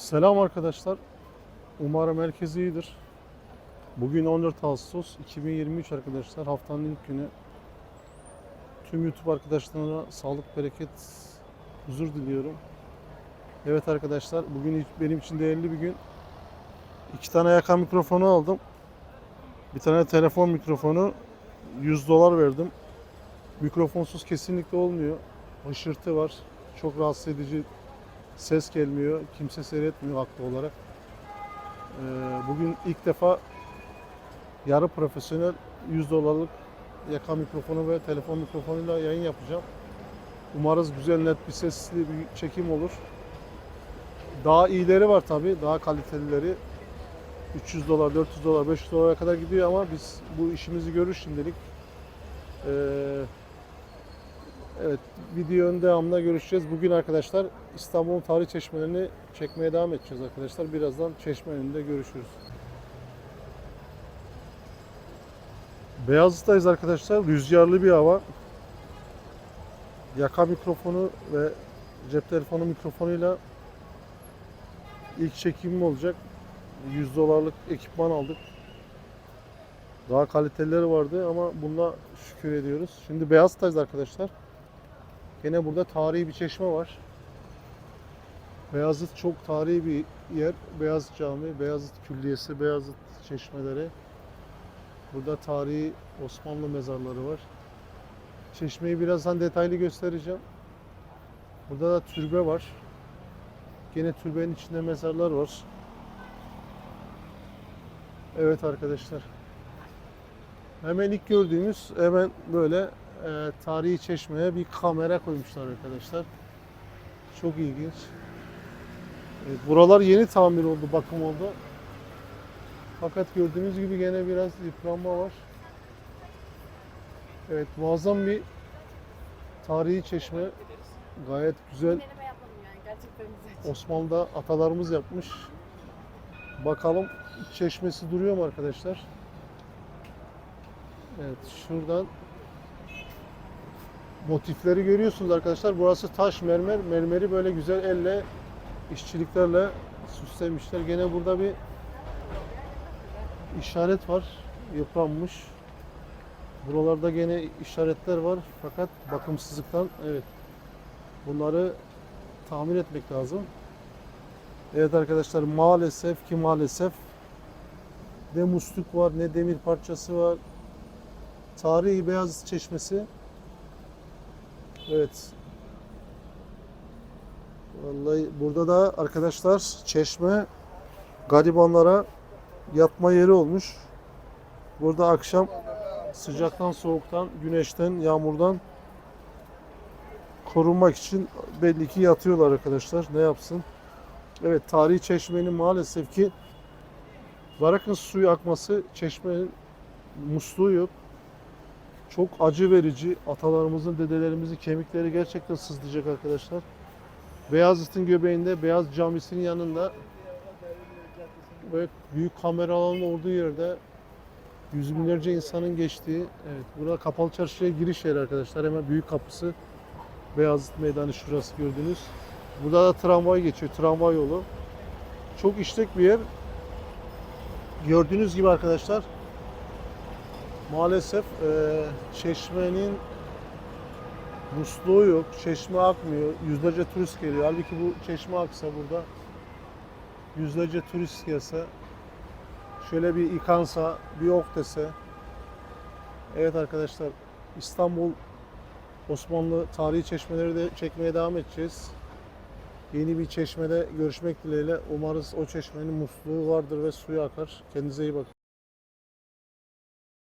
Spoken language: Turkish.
Selam arkadaşlar. Umarım herkes iyidir. Bugün 14 Ağustos 2023 arkadaşlar. Haftanın ilk günü. Tüm YouTube arkadaşlarına sağlık, bereket, huzur diliyorum. Evet arkadaşlar, bugün benim için değerli bir gün. İki tane yaka mikrofonu aldım. Bir tane telefon mikrofonu 100 dolar verdim. Mikrofonsuz kesinlikle olmuyor. Hışırtı var. Çok rahatsız edici ses gelmiyor. Kimse seyretmiyor haklı olarak. Ee, bugün ilk defa yarı profesyonel 100 dolarlık yaka mikrofonu ve telefon mikrofonuyla yayın yapacağım. Umarız güzel net bir sesli bir çekim olur. Daha iyileri var tabi, daha kalitelileri. 300 dolar, 400 dolar, 500 dolara kadar gidiyor ama biz bu işimizi görür şimdilik. Ee, Evet, videonun devamında görüşeceğiz. Bugün arkadaşlar İstanbul'un tarih çeşmelerini çekmeye devam edeceğiz arkadaşlar. Birazdan çeşme önünde görüşürüz. Beyazıt'tayız arkadaşlar. Rüzgarlı bir hava. Yaka mikrofonu ve cep telefonu mikrofonuyla ilk çekimim olacak. 100 dolarlık ekipman aldık. Daha kalitelileri vardı ama buna şükür ediyoruz. Şimdi Beyazıt'tayız arkadaşlar. Gene burada tarihi bir çeşme var. Beyazıt çok tarihi bir yer. Beyazıt Camii, Beyazıt Külliyesi, Beyazıt çeşmeleri. Burada tarihi Osmanlı mezarları var. Çeşmeyi birazdan detaylı göstereceğim. Burada da türbe var. Gene türbenin içinde mezarlar var. Evet arkadaşlar. Hemen ilk gördüğümüz hemen böyle e, tarihi çeşmeye bir kamera koymuşlar arkadaşlar. Çok ilginç. Evet, buralar yeni tamir oldu, bakım oldu. Fakat gördüğünüz gibi gene biraz yıpranma var. Evet, muazzam bir tarihi çeşme. Gayet güzel. Osmanlı'da atalarımız yapmış. Bakalım çeşmesi duruyor mu arkadaşlar? Evet, şuradan motifleri görüyorsunuz arkadaşlar. Burası taş mermer. Mermeri böyle güzel elle işçiliklerle süslemişler. Gene burada bir işaret var. Yıpranmış. Buralarda gene işaretler var. Fakat bakımsızlıktan evet bunları tamir etmek lazım. Evet arkadaşlar maalesef ki maalesef ne musluk var ne demir parçası var. Tarihi Beyazıt Çeşmesi. Evet. Vallahi burada da arkadaşlar çeşme garibanlara yatma yeri olmuş. Burada akşam sıcaktan, soğuktan, güneşten, yağmurdan korunmak için belli ki yatıyorlar arkadaşlar. Ne yapsın? Evet tarihi çeşmenin maalesef ki bırakın suyu akması çeşmenin musluğu yok. Çok acı verici. Atalarımızın, dedelerimizin kemikleri gerçekten sızlayacak arkadaşlar. Beyazıt'ın göbeğinde, Beyaz Camisi'nin yanında ve büyük kamera alanının olduğu yerde yüz binlerce insanın geçtiği, evet burada kapalı çarşıya giriş yeri arkadaşlar. Hemen büyük kapısı Beyazıt Meydanı şurası gördünüz. Burada da tramvay geçiyor, tramvay yolu. Çok işlek bir yer. Gördüğünüz gibi arkadaşlar maalesef eee, çeşmenin musluğu yok, çeşme akmıyor. Yüzlerce turist geliyor. Halbuki bu çeşme aksa burada yüzlerce turist gelse şöyle bir yıkansa, bir ok dese Evet arkadaşlar İstanbul Osmanlı tarihi çeşmeleri de çekmeye devam edeceğiz. Yeni bir çeşmede görüşmek dileğiyle. Umarız o çeşmenin musluğu vardır ve suyu akar. Kendinize iyi bakın.